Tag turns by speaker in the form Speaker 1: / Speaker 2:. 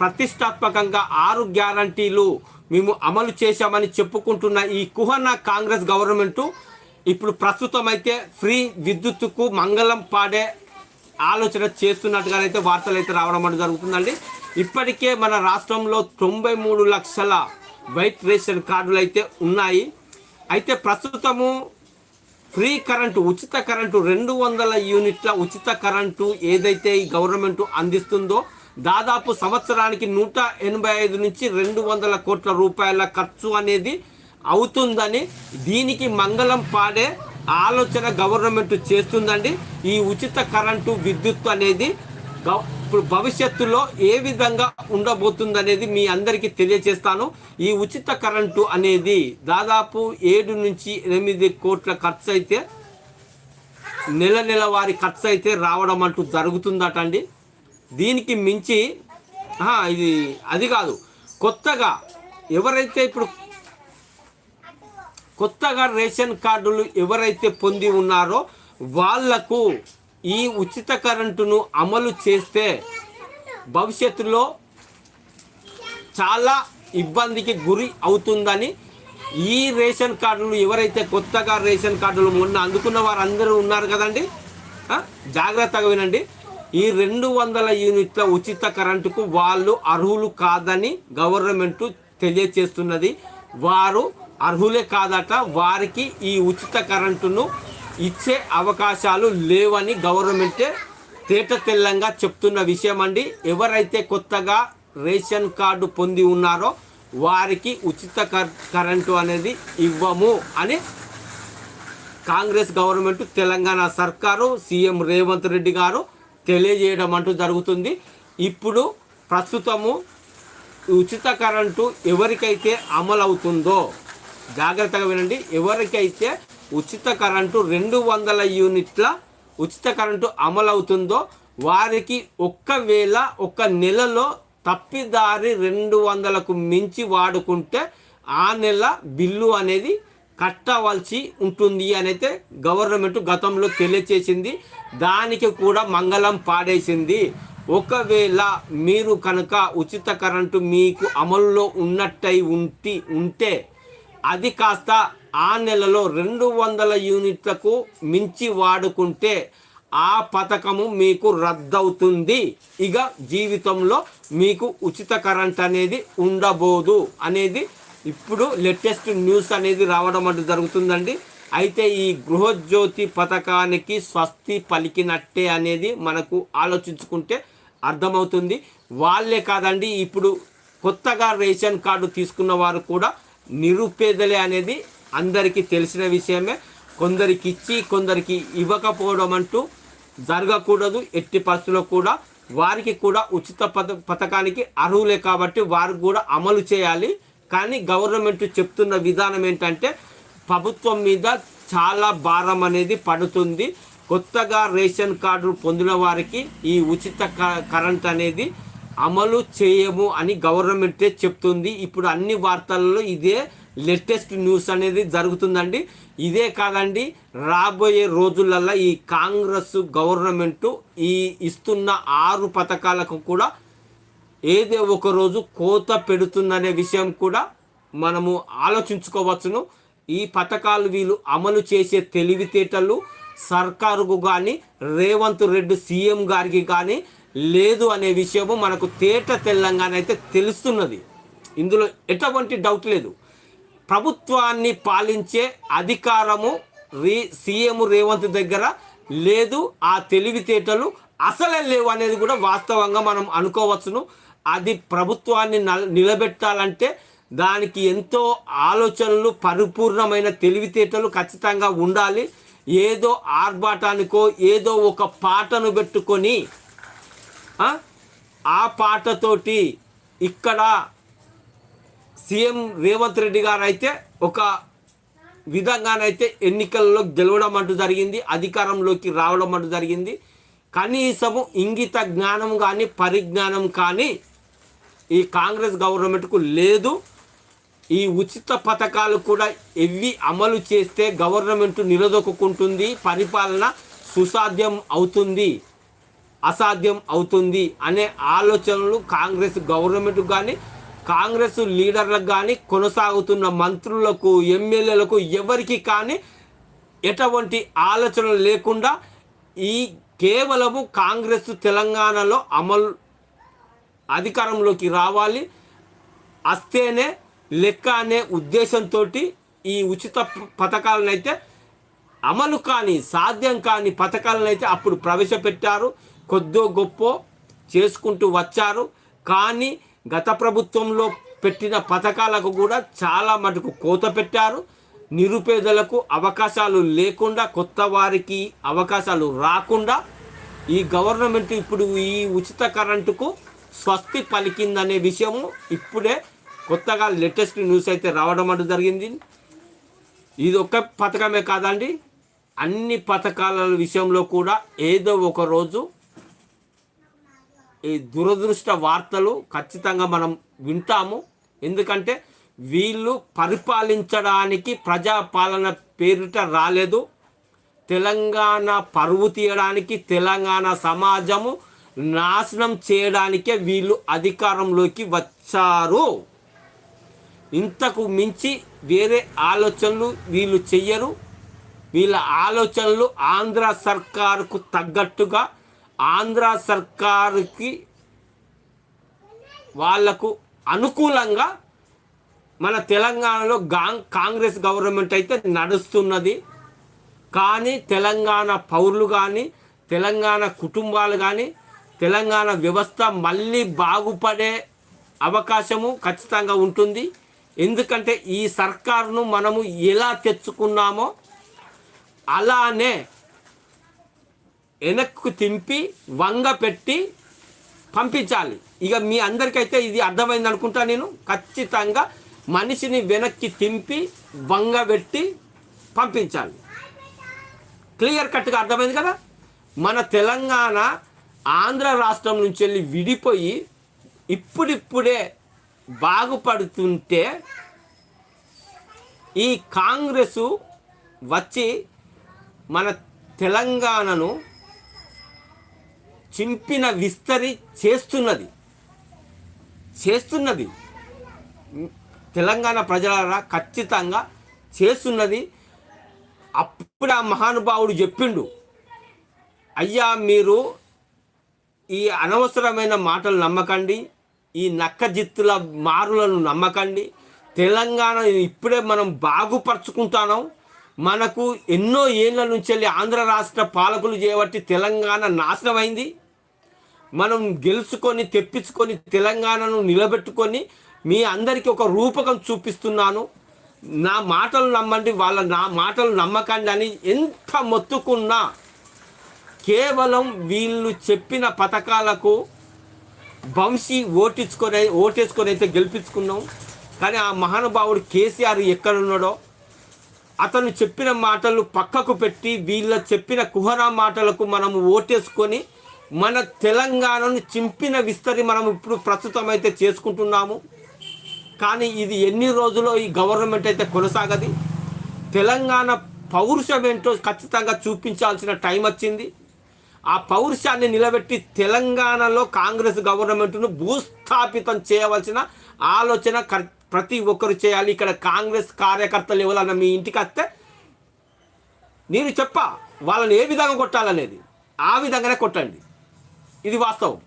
Speaker 1: ప్రతిష్టాత్మకంగా ఆరు గ్యారంటీలు మేము అమలు చేశామని చెప్పుకుంటున్న ఈ కుహన కాంగ్రెస్ గవర్నమెంటు ఇప్పుడు ప్రస్తుతం అయితే ఫ్రీ విద్యుత్తుకు మంగళం పాడే ఆలోచన చేస్తున్నట్టుగానైతే వార్తలు అయితే రావడం అనేది జరుగుతుందండి. ఇప్పటికే మన రాష్ట్రంలో తొంభై మూడు లక్షల వైట్ రేషన్ కార్డులు అయితే ఉన్నాయి. అయితే ప్రస్తుతము ఫ్రీ కరెంటు ఉచిత కరెంటు రెండు వందల యూనిట్ల ఉచిత కరెంటు ఏదైతే ఈ గవర్నమెంట్ అందిస్తుందో దాదాపు సంవత్సరానికి నూట ఎనభై ఐదు నుంచి రెండు వందల కోట్ల రూపాయల ఖర్చు అనేది అవుతుందని దీనికి మంగళం పాడే ఆలోచన గవర్నమెంట్ చేస్తుందండి. ఈ ఉచిత కరెంటు విద్యుత్ అనేది ఇప్పుడు భవిష్యత్తులో ఏ విధంగా ఉండబోతుందనేది మీ అందరికీ తెలియజేస్తాను ఈ ఉచిత కరెంటు అనేది దాదాపు ఏడు నుంచి ఎనిమిది కోట్ల ఖర్చు అయితే నెల నెల వారి ఖర్చు అయితే రావడం అంటూ జరుగుతుందట అండి దీనికి మించి ఇది అది కాదు. కొత్తగా ఎవరైతే ఇప్పుడు కొత్తగా రేషన్ కార్డులు ఎవరైతే పొంది ఉన్నారో వాళ్ళకు ఈ ఉచిత కరెంటును అమలు చేస్తే భవిష్యత్తులో చాలా ఇబ్బందికి గురి అవుతుందని ఈ రేషన్ కార్డులు ఎవరైతే కొత్తగా రేషన్ కార్డులు మొన్న అందుకున్న వారందరూ ఉన్నారు కదండి? జాగ్రత్తగా వినండి. ఈ రెండు వందల యూనిట్ల ఉచిత కరెంటుకు వాళ్ళు అర్హులు కాదని గవర్నమెంట్ తెలియచేస్తున్నది. వారు అర్హులే కాదట వారికి ఈ ఉచిత కరెంటును ఇచ్చే అవకాశాలు లేవని గవర్నమెంటే తేట తెల్లంగా చెప్తున్న విషయం అండి ఎవరైతే కొత్తగా రేషన్ కార్డు పొంది ఉన్నారో వారికి ఉచిత కర్- కరెంటు అనేది ఇవ్వము అని కాంగ్రెస్ గవర్నమెంట్ తెలంగాణ సర్కారు సీఎం రేవంత్ రెడ్డి గారు తెలియజేయడం అంటూ జరుగుతుంది. ఇప్పుడు ప్రస్తుతము ఉచిత కరెంటు ఎవరికైతే అమలవుతుందో జాగ్రత్తగా వినండి ఎవరికైతే ఉచిత కరెంటు రెండు వందల యూనిట్ల ఉచిత కరెంటు అమలవుతుందో వారికి ఒక్కవేళ ఒక నెలలో తప్పిదారి రెండు వందలకు మించి వాడుకుంటే ఆ నెల బిల్లు అనేది కట్టవలసి ఉంటుంది అని అయితే గవర్నమెంట్ గతంలో తెలియచేసింది. దానికి కూడా మంగళం పాడేసింది. ఒకవేళ మీరు కనుక ఉచిత కరెంటు మీకు అమలులో ఉన్నట్టయి ఉంటి ఉంటే అది కాస్త ఆ నెలలో రెండు వందల యూనిట్లకు మించి వాడుకుంటే ఆ పథకము మీకు రద్దవుతుంది. ఇక జీవితంలో మీకు ఉచిత కరెంట్ అనేది ఉండబోదు అనేది ఇప్పుడు లేటెస్ట్ న్యూస్ అనేది రావడం అంటూ జరుగుతుందండి. అయితే ఈ గృహజ్యోతి పథకానికి స్వస్తి పలికినట్టే అనేది మనకు ఆలోచించుకుంటే అర్థమవుతుంది. వాళ్ళే కాదండి ఇప్పుడు కొత్తగా రేషన్ కార్డు తీసుకున్న వారు కూడా నిరుపేదలే అనేది అందరికీ తెలిసిన విషయమే. కొందరికి ఇచ్చి కొందరికి ఇవ్వకపోవడం అంటూ జరగకూడదు. ఎట్టి పరిస్థితుల్లో కూడా వారికి కూడా ఉచిత పథ పథకానికి అర్హులే కాబట్టి వారు కూడా అమలు చేయాలి. కానీ గవర్నమెంట్ చెప్తున్న విధానం ఏంటంటే ప్రభుత్వం మీద చాలా భారం అనేది పడుతుంది. కొత్తగా రేషన్ కార్డు పొందిన వారికి ఈ ఉచిత క- కరెంట్ అనేది అమలు చేయము అని గవర్నమెంటే చెప్తుంది. ఇప్పుడు అన్ని వార్తల్లో ఇదే లేటెస్ట్ న్యూస్ అనేది జరుగుతుందండి. ఇదే కాదండి రాబోయే రోజులలో ఈ కాంగ్రెస్ గవర్నమెంట్ ఈ ఇస్తున్న ఆరు పథకాలకు కూడా ఏదో ఒక రోజు కోత పెడుతుందనే విషయం కూడా మనము ఆలోచించుకోవచ్చును. ఈ పథకాలు వీళ్ళు అమలు చేసే తెలివితేటలు సర్కారుకు కానీ రేవంత్ రెడ్డి సీఎం గారికి కానీ లేదు అనే విషయము మనకు తేట తెల్లంగానైతే తెలుస్తున్నది. ఇందులో ఎటువంటి డౌట్ లేదు. ప్రభుత్వాన్ని పాలించే అధికారము రీ సీఎం రేవంత్ దగ్గర లేదు. ఆ తెలివితేటలు అసలే లేవు అనేది కూడా వాస్తవంగా మనం అనుకోవచ్చును. అది ప్రభుత్వాన్ని నల- నిలబెట్టాలంటే దానికి ఎంతో ఆలోచనలు పరిపూర్ణమైన తెలివితేటలు ఖచ్చితంగా ఉండాలి. ఏదో ఆర్భాటానికో ఏదో ఒక పాటను పెట్టుకొని ఆ, ఆ పాటతోటి ఇక్కడ సీఎం రేవంత్ రెడ్డి గారు అయితే ఒక విధంగానైతే ఎన్నికల్లో గెలవడం అంటూ జరిగింది అధికారంలోకి రావడం అంటూ జరిగింది. కనీసము ఇంగిత జ్ఞానం కానీ పరిజ్ఞానం కానీ ఈ కాంగ్రెస్ గవర్నమెంట్కు లేదు. ఈ ఉచిత పథకాలు కూడా ఎవి అమలు చేస్తే గవర్నమెంట్ నిలదొక్కుంటుంది పరిపాలన సుసాధ్యం అవుతుంది. అసాధ్యం అవుతుంది అనే ఆలోచనలు కాంగ్రెస్ గవర్నమెంట్ కానీ కాంగ్రెస్ లీడర్లకు కానీ కొనసాగుతున్న మంత్రులకు ఎమ్మెల్యేలకు ఎవరికి కానీ ఎటువంటి ఆలోచనలు లేకుండా ఈ కేవలము కాంగ్రెస్ తెలంగాణలో అమలు అధికారంలోకి రావాలి. వస్తేనే లెక్క అనే ఉద్దేశంతో ఈ ఉచిత పథకాలనైతే అమలు కాని సాధ్యం కాని పథకాలనైతే అప్పుడు ప్రవేశపెట్టారు. కొద్దో గొప్ప చేసుకుంటూ వచ్చారు. కానీ గత ప్రభుత్వంలో పెట్టిన పథకాలకు కూడా చాలా మటుకు కోత పెట్టారు. నిరుపేదలకు అవకాశాలు లేకుండా కొత్త వారికి అవకాశాలు రాకుండా ఈ గవర్నమెంట్ ఇప్పుడు ఈ ఉచిత కరెంటుకు స్వస్తి పలికిందనే విషయము ఇప్పుడే కొత్తగా లేటెస్ట్ న్యూస్ అయితే రావడం అంటూ జరిగింది. ఇది ఒక్క పథకమే కాదండి అన్ని పథకాల విషయంలో కూడా ఏదో ఒక రోజు ఈ దురదృష్ట వార్తలు ఖచ్చితంగా మనం వింటాము. ఎందుకంటే వీళ్ళు పరిపాలించడానికి ప్రజాపాలన పేరిట రాలేదు. తెలంగాణ పరువు తీయడానికి తెలంగాణ సమాజము నాశనం చేయడానికే వీళ్ళు అధికారంలోకి వచ్చారు. ఇంతకు మించి వేరే ఆలోచనలు వీళ్ళు చెయ్యరు. వీళ్ళ ఆలోచనలు ఆంధ్ర సర్కారుకు తగ్గట్టుగా ఆంధ్ర సర్కారుకి వాళ్ళకు అనుకూలంగా మన తెలంగాణలో గాంగ్ కాంగ్రెస్ గవర్నమెంట్ అయితే నడుస్తున్నది. కానీ తెలంగాణ పౌరులు కానీ తెలంగాణ కుటుంబాలు కానీ తెలంగాణ వ్యవస్థ మళ్ళీ బాగుపడే అవకాశము ఖచ్చితంగా ఉంటుంది. ఎందుకంటే ఈ సర్కారును మనము ఎలా తెచ్చుకున్నామో అలానే వెనక్కు తింపి వంగ పెట్టి పంపించాలి. ఇక మీ అందరికైతే ఇది అర్థమైంది అనుకుంటా నేను. ఖచ్చితంగా మనిషిని వెనక్కి తింపి వంగబెట్టి పంపించాలి. క్లియర్ కట్గా అర్థమైంది కదా? మన తెలంగాణ ఆంధ్ర రాష్ట్రం నుంచి వెళ్ళి విడిపోయి ఇప్పుడిప్పుడే బాగుపడుతుంటే ఈ కాంగ్రెస్ వచ్చి మన తెలంగాణను చింపిన విస్తరి చేస్తున్నది. చేస్తున్నది. తెలంగాణ ప్రజలారా ఖచ్చితంగా చేస్తున్నది. అప్పుడు ఆ మహానుభావుడు చెప్పిండు అయ్యా మీరు ఈ అనవసరమైన మాటలు నమ్మకండి. ఈ నక్కజిత్తుల మారులను నమ్మకండి. తెలంగాణ ఇప్పుడే మనం బాగుపరుచుకుంటాను. మనకు ఎన్నో ఏళ్ళ నుంచి వెళ్ళి ఆంధ్ర రాష్ట్ర పాలకులు చేయబట్టి తెలంగాణ నాశనమైంది. మనం గెలుచుకొని తెప్పించుకొని తెలంగాణను నిలబెట్టుకొని మీ అందరికీ ఒక రూపకం చూపిస్తున్నాను. నా మాటలు నమ్మండి వాళ్ళ నా మాటలు నమ్మకండి అని ఎంత మొత్తుకున్నా కేవలం వీళ్ళు చెప్పిన పథకాలకు వంశీ ఓటించుకొని ఓటేసుకొని అయితే గెలిపించుకున్నాం. కానీ ఆ మహానుభావుడు కేసీఆర్ ఎక్కడున్నాడో అతను చెప్పిన మాటలు పక్కకు పెట్టి వీళ్ళ చెప్పిన కుహరా మాటలకు మనం ఓటేసుకొని మన తెలంగాణను చింపిన విస్తరి మనం ఇప్పుడు ప్రస్తుతం అయితే చేసుకుంటున్నాము. కానీ ఇది ఎన్ని రోజులు ఈ గవర్నమెంట్ అయితే కొనసాగది? తెలంగాణ పౌరుషం ఏంటో ఖచ్చితంగా చూపించాల్సిన టైం వచ్చింది. ఆ పౌరుషాన్ని నిలబెట్టి తెలంగాణలో కాంగ్రెస్ గవర్నమెంట్ను భూస్థాపితం చేయవలసిన ఆలోచన కర్- ప్రతి ఒక్కరు చేయాలి. ఇక్కడ కాంగ్రెస్ కార్యకర్తలు ఎవరన్నా మీ ఇంటికి వస్తే నేను చెప్ప వాళ్ళని ఏ విధంగా కొట్టాలనేది. ఆ విధంగానే కొట్టండి. ఇది వాస్తవం.